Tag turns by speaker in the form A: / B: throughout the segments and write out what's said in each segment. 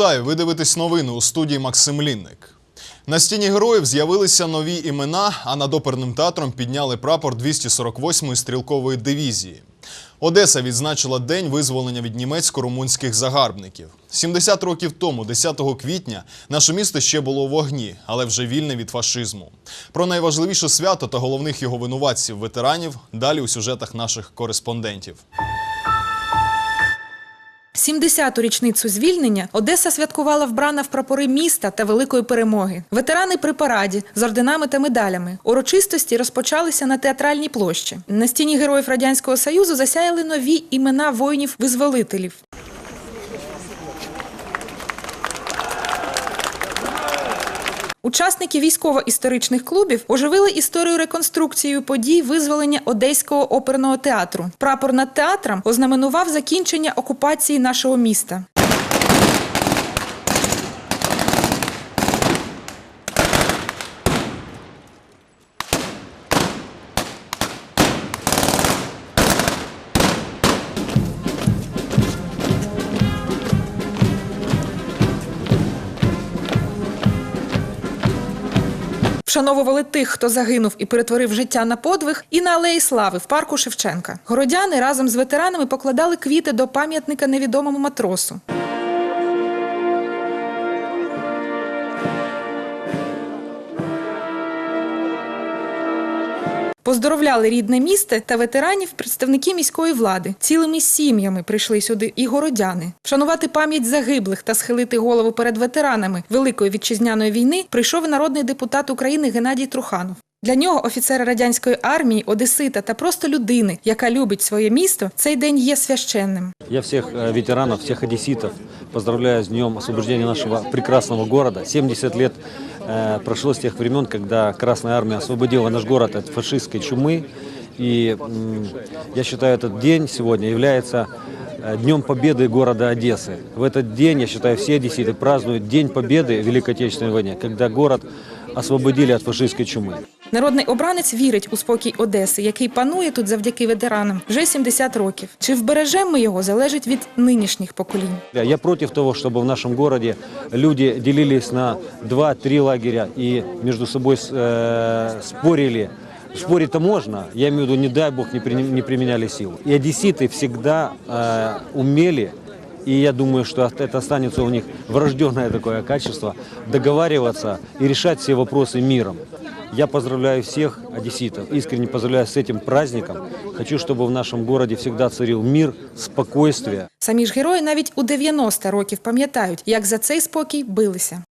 A: Вітаю! Ви дивитесь новини у студії Максим Лінник. На стіні героїв з'явилися нові імена, а над оперним театром підняли прапор 248-ї стрілкової дивізії. Одеса відзначила день визволення від німецько-румунських загарбників. 70 років тому, 10 квітня, наше місто ще було в вогні, але вже вільне від фашизму. Про найважливіше свято та головних його винуватців ветеранів далі у сюжетах наших кореспондентів.
B: 70-ту річницю звільнення Одеса святкувала вбрана в прапори міста та великої перемоги. Ветерани при параді з орденами та медалями. Урочистості розпочалися на театральній площі. На стіні героїв радянського союзу засяяли нові імена воїнів-визволителів. Учасники військово-історичних клубів оживили історію реконструкцією подій визволення Одеського оперного театру. Прапор над театром ознаменував закінчення окупації нашого міста. Вшановували тих, хто загинув і перетворив життя на подвиг, і на алеї слави в парку Шевченка. Городяни разом з ветеранами покладали квіти до пам'ятника невідомому матросу. Поздоровляли рідне місто та ветеранів представники міської влади. Цілими сім'ями прийшли сюди і городяни. Вшанувати пам'ять загиблих та схилити голову перед ветеранами Великої вітчизняної війни прийшов народний депутат України Геннадій Труханов. Для нього, офіцера радянської армії, одесита та просто людини, яка любить своє місто, цей день є священним.
C: Я всех э, ветеранов, всех одесситов поздравляю с днем освобождения нашего прекрасного города. 70 лет прошло с тех времен, когда Красная Армия освободила наш город от фашистской чумы. И м, я считаю, этот день сегодня является э, Днем Победы города Одессы. В этот день, я считаю, все одесситы празднуют День Победы в Великой Отечественной войне, когда город освободили от фашистской чумы.
B: Народний обранець вірить у спокій Одеси, який панує тут завдяки ветеранам вже 70 років. Чи вбережемо ми його залежить від нинішніх поколінь.
C: Я против того, чтобы в нашем городе люди делились на два-три лагеря и между собой э, спорили. Спорить-то можно, я имею в виду, не дай бог, не, при- не применяли силу. И одесситы всегда э, умели, и я думаю, что это останется у них врожденное такое качество, договариваться и решать все вопросы миром. Я поздравляю всех одесситов, искренне поздравляю с этим праздником. Хочу, чтобы в нашем городе всегда царил мир, спокойствие.
B: Самі ж герої навіть у 90 років пам'ятають, як за цей спокій билися.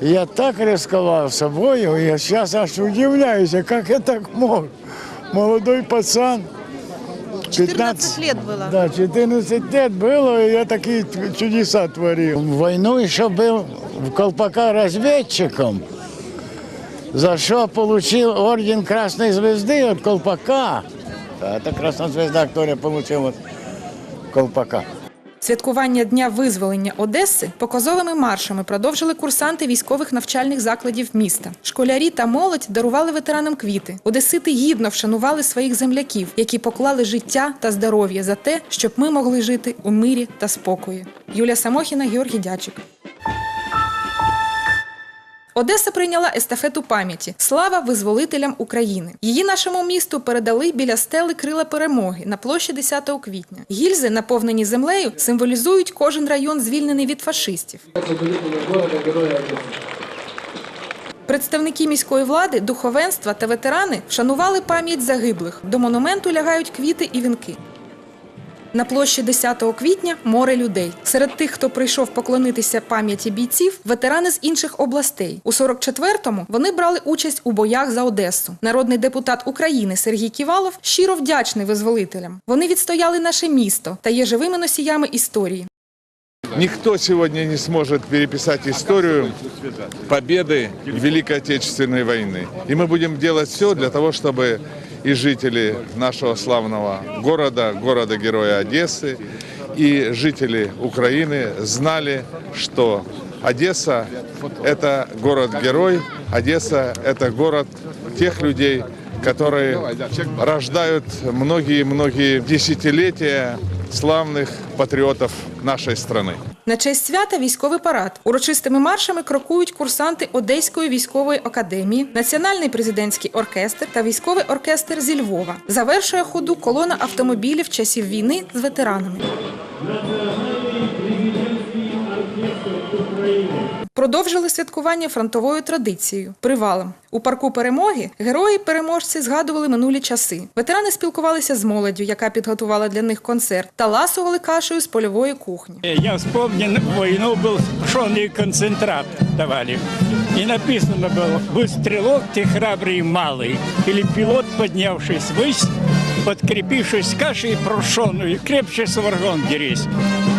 D: Я так рисковал собою, я сейчас аж удивляюсь, а как я так мог? Молодой пацан.
E: 14 лет было.
D: Да, 14 лет было, и я такие т- чудеса творил. В войну еще был в Колпака разведчиком, за что получил орден Красной Звезды от Колпака. Да, Это Красная Звезда, которую я получил от Колпака.
B: Святкування дня визволення Одеси показовими маршами продовжили курсанти військових навчальних закладів міста. Школярі та молодь дарували ветеранам квіти. Одесити гідно вшанували своїх земляків, які поклали життя та здоров'я за те, щоб ми могли жити у мирі та спокої. Юлія Самохіна, Георгій Дячик. Одеса прийняла естафету пам'яті Слава визволителям України. Її нашому місту передали біля стели крила перемоги на площі 10 квітня. Гільзи, наповнені землею, символізують кожен район, звільнений від фашистів. Представники міської влади, духовенства та ветерани вшанували пам'ять загиблих. До монументу лягають квіти і вінки. На площі 10 квітня море людей. Серед тих, хто прийшов поклонитися пам'яті бійців, ветерани з інших областей. У 44-му вони брали участь у боях за Одесу. Народний депутат України Сергій Ківалов щиро вдячний визволителям. Вони відстояли наше місто та є живими носіями історії.
F: Никто сегодня не сможет переписать историю победы Великой Отечественной войны. И мы будем делать все для того, чтобы и жители нашего славного города, города-героя Одессы, и жители Украины знали, что Одесса – это город-герой, Одесса – это город тех людей, которые рождают многие-многие десятилетия славных патриотов нашей страны.
B: На честь свята військовий парад. Урочистими маршами крокують курсанти Одеської військової академії, Національний президентський оркестр та військовий оркестр зі Львова. Завершує ходу колона автомобілів часів війни з ветеранами. Продовжили святкування фронтовою традицією привалом. У парку перемоги герої-переможці згадували минулі часи. Ветерани спілкувалися з молоддю, яка підготувала для них концерт, та ласували кашею з польової кухні.
G: Я вспомнил войну, был пшеный концентрат давали. И написано было, «Будь стрелок ты храбрый и малый, или пилот, поднявшись ввысь, подкрепившись кашей прошеную, крепче с врагом дерись».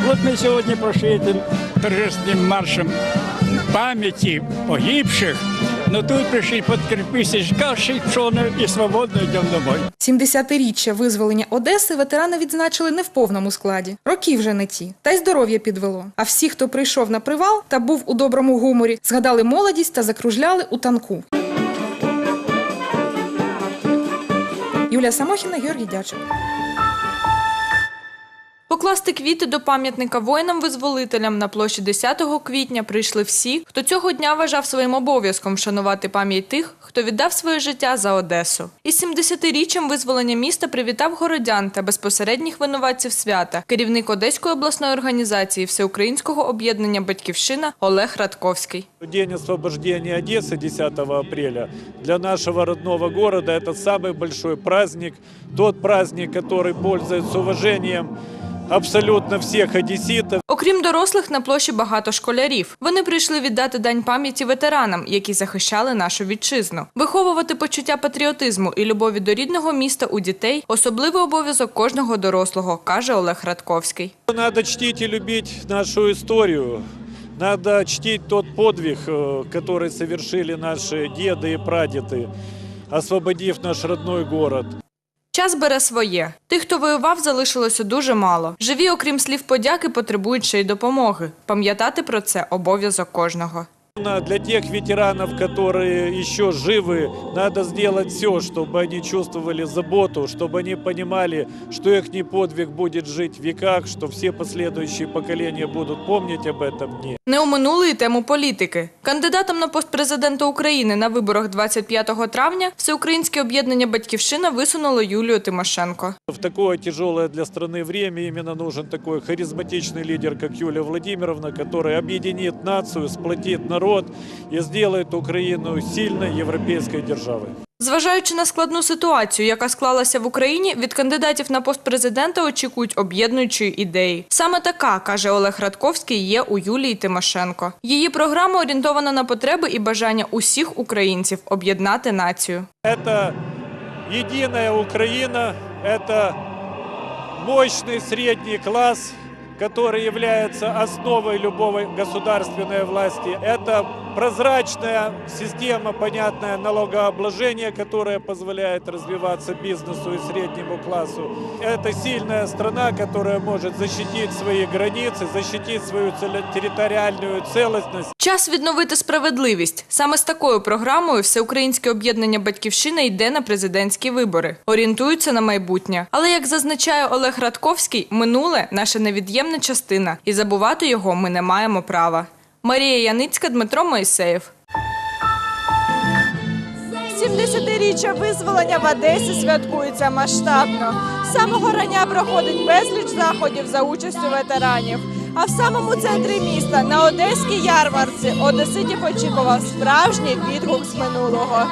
G: Вот мы сегодня прошли этим торжественным маршем памяти погибших, но тут пришли подкрепившись кашей пшеной и свободно идем домой.
B: 70-річчя визволення Одеси ветерани відзначили не в повному складі. Роки вже не ті, та й здоров'я підвело. А всі, хто прийшов на привал та був у доброму гуморі, згадали молодість та закружляли у танку. Юлія Самохіна, Георгій Дячик
H: Покласти квіти до пам'ятника воїнам-визволителям на площі 10 квітня прийшли всі, хто цього дня вважав своїм обов'язком вшанувати пам'ять тих, хто віддав своє життя за Одесу. Із 70-річчям визволення міста привітав городян та безпосередніх винуватців свята, керівник Одеської обласної організації Всеукраїнського об'єднання Батьківщина Олег Радковський.
I: День освобождения Одессы 10 апреля для нашего родного города это самый большой праздник. Тот праздник, который пользуется уважением абсолютно всех одесситов.
H: Окрім дорослих, на площі багато школярів. Вони прийшли віддати дань пам'яті ветеранам, які захищали нашу вітчизну. Виховувати почуття патріотизму і любові до рідного міста у дітей особливий обов'язок кожного дорослого, каже Олег Радковський.
I: Надо чтить и любить нашу историю. Надо чтить тот подвиг, э, который совершили наши деды и прадеды, освободив наш родной город.
H: Час бере своє. Тих, хто воював, залишилося дуже мало. Живі, окрім слів подяки, потребують ще й допомоги. Пам'ятати про це обов'язок кожного.
I: Для тех ветеранов, которые еще живы, надо сделать все, чтобы они чувствовали заботу, чтобы они понимали, что их подвиг будет жить в веках, что все последующие поколения будут помнить об этом дне.
H: Не оминули й тему політики. Кандидатом на пост президента України на виборах 25 травня Всеукраїнське об'єднання Батьківщина висунуло Юлію Тимошенко.
I: В такое тяжелое для страны время именно нужен такой харизматичный лидер, как Юлия Владимировна, который объединит нацию, сплотит народ и сделает Украину сильной европейской державой.
H: Зважаючи на складну ситуацію, яка склалася в Україні, від кандидатів на пост президента очікують об'єднуючої ідеї. Саме така, каже Олег Радковський, є у Юлії Тимошенко. Її програма орієнтована на потреби і бажання усіх українців об'єднати націю.
I: Это единая Украина, это мощный средний класс, который является основой любой государственной власти. Это прозрачная система, понятное налогообложение, которое позволяет развиваться бизнесу и среднему классу. Это сильная страна, которая может защитить свои границы, защитить свою территориальную целостность.
H: Час відновити справедливість. Саме з такою програмою Всеукраїнське об'єднання Батьківщина йде на президентські вибори. Орієнтуються на майбутнє. Але як зазначає Олег Радковський, минуле наша невід'ємна частина, і забувати його ми не маємо права. Марія Яницька, Дмитро Моїсеєв.
E: 70-річчя визволення в Одесі святкується масштабно. З самого рання проходить безліч заходів за участю ветеранів. А в самому центрі міста на одеській ярмарці одеситів очікував справжній відгук з минулого.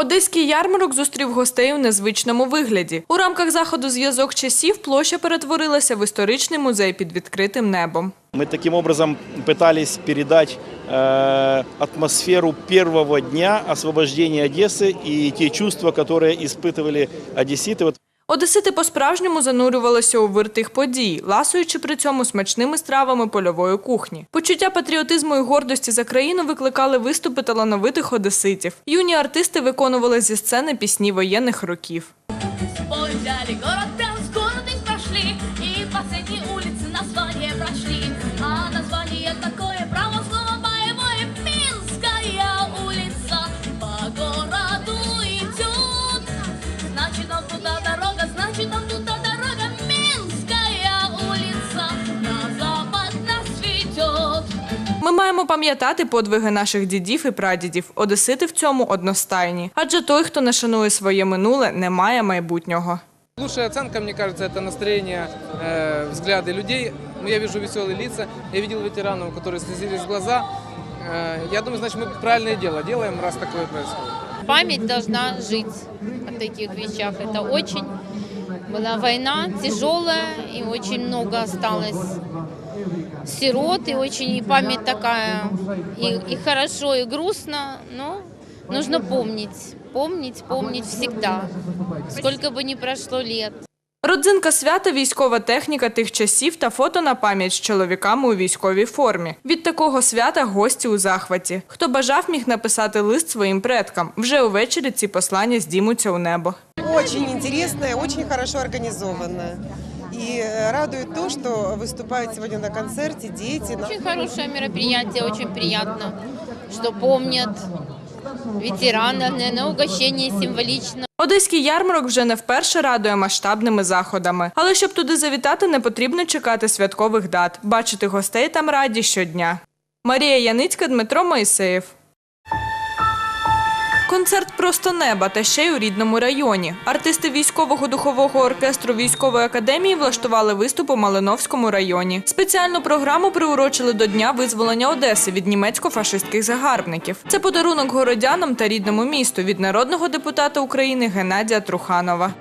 H: Одеський ярмарок зустрів гостей у незвичному вигляді. У рамках заходу зв'язок часів площа перетворилася в історичний музей під відкритим небом.
J: Мы таким образом пытались передать э, атмосферу первого дня освобождения Одессы и те чувства, которые испытывали одесситы. Вот
H: Одесити по-справжньому занурювалися у вир подій, ласуючи при цьому смачними стравами польової кухні. Почуття патріотизму і гордості за країну викликали виступи талановитих одеситів. Юні артисти виконували зі сцени пісні воєнних років. маємо пам'ятати подвиги наших дідів і прадідів. Одесити в цьому одностайні. Адже той, хто не шанує своє минуле, не має майбутнього.
K: Лучшая оценка, мне кажется, это настроение, э, взгляды людей. Ну, Я вижу веселые лица, я видел ветеранов, у которых слезились глаза. Э, Я думаю, значит, мы правильное дело делаем, раз такое происходит.
L: Память должна жить о таких вещах. Это очень была война тяжелая и очень много осталось сирот и очень и память такая и, и хорошо и грустно, но нужно помнить, помнить, помнить всегда, сколько бы ни прошло лет.
H: Родзинка свята військова техніка тих часів та фото на пам'ять з чоловіками у військовій формі. Від такого свята гості у захваті. Хто бажав, міг написати лист своїм предкам. Вже увечері ці послання здіймуться у небо.
M: Очень интересная, очень хорошо организованная. И э, радует то, что выступают сегодня на концерте дети.
L: Очень хорошее мероприятие, очень приятно, что помнят ветеранов, наверное, угощение символично.
H: Одеський ярмарок вже не вперше радує масштабними заходами. Але щоб туди завітати, не потрібно чекати святкових дат. Бачити гостей там раді щодня. Марія Яницька, Дмитро Моїсеєв. Концерт просто неба та ще й у рідному районі. Артисти військового духового оркестру військової академії влаштували виступ у Малиновському районі. Спеціальну програму приурочили до Дня визволення Одеси від німецько-фашистських загарбників. Це подарунок городянам та рідному місту від народного депутата України Геннадія Труханова.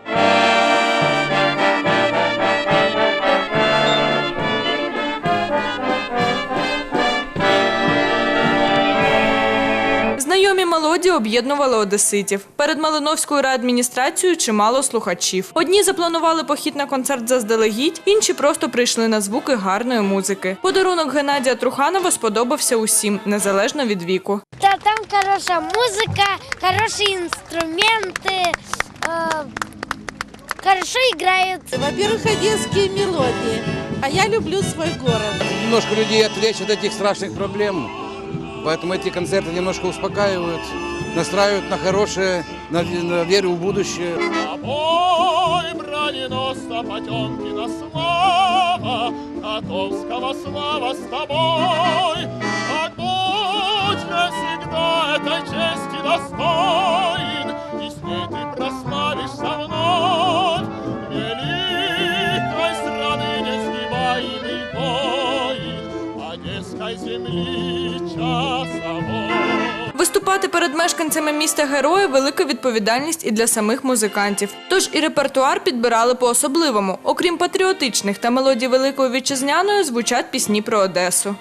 H: Знайомі мелодії об'єднували одеситів. Перед Малиновською райадміністрацією чимало слухачів. Одні запланували похід на концерт заздалегідь, інші просто прийшли на звуки гарної музики. Подарунок Геннадія Труханова сподобався усім, незалежно від віку.
N: Да, там хорошая музыка, хорошие инструменты, э, хорошо играют.
E: Во-первых, одесские мелодии. А я люблю свой город.
O: Немножко людей отвлечь от этих страшных проблем. Поэтому эти концерты немножко успокаивают, настраивают на хорошее, на, на веру в будущее.
P: Ой, броненосца Потемкина слава, Котовского слава с тобой. Так будь навсегда этой чести достоин,
H: Виступати перед мешканцями міста героя велика відповідальність і для самих музикантів. Тож і репертуар підбирали по-особливому. Окрім патріотичних та мелодій Великої вітчизняної, звучать пісні про Одесу.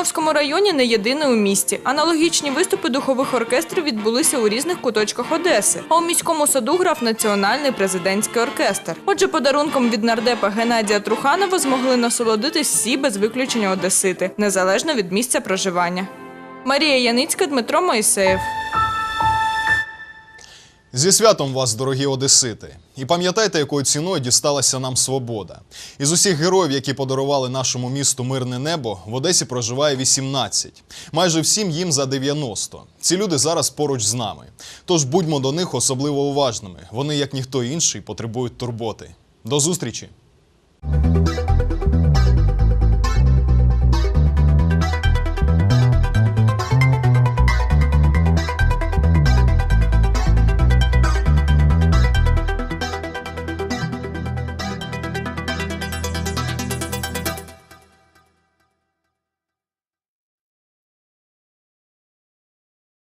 H: Концерт районі не єдиний у місті. Аналогічні виступи духових оркестрів відбулися у різних куточках Одеси. А у міському саду грав національний президентський оркестр. Отже, подарунком від нардепа Геннадія Труханова змогли насолодитись всі без виключення одесити, незалежно від місця проживання. Марія Яницька, Дмитро Моїсеєв.
A: Зі святом вас, дорогі одесити! І пам'ятайте, якою ціною дісталася нам свобода. Із усіх героїв, які подарували нашому місту мирне небо, в Одесі проживає 18. Майже всім їм за 90. Ці люди зараз поруч з нами. Тож будьмо до них особливо уважними. Вони, як ніхто інший, потребують турботи. До зустрічі!